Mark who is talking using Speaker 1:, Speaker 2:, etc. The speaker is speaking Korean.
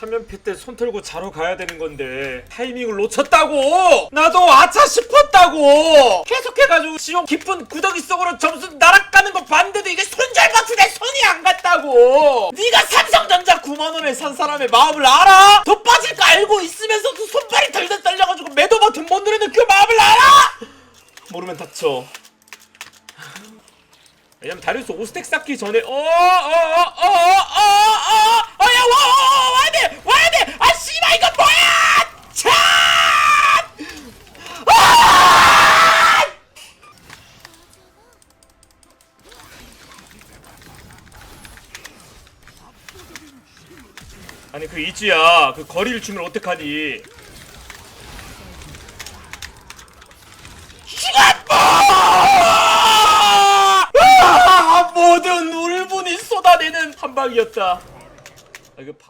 Speaker 1: 3연패 때 손 털고 자러 가야 되는 건데 타이밍을 놓쳤다고 나도 아차 싶었다고 계속해가지고 지용 깊은 구더기 속으로 점수 날아가는 거 봤는데도 이게 손절박스 내 손이 안 갔다고 네가 삼성전자 9만원에 산 사람의 마음을 알아? 더 빠질 거 알고 있으면서도 손발이 덜덜 떨려가지고 매도 버튼 못 누르는 그 마음을 알아? 모르면 다쳐 왜냐면 다리우스 5스택 쌓기 전에 어, 어어어어 아니 그 이지야 그 거리를 주면 어떡하니 아, 모든 울분이 쏟아내는 한 방이었다. 아, 이거 파...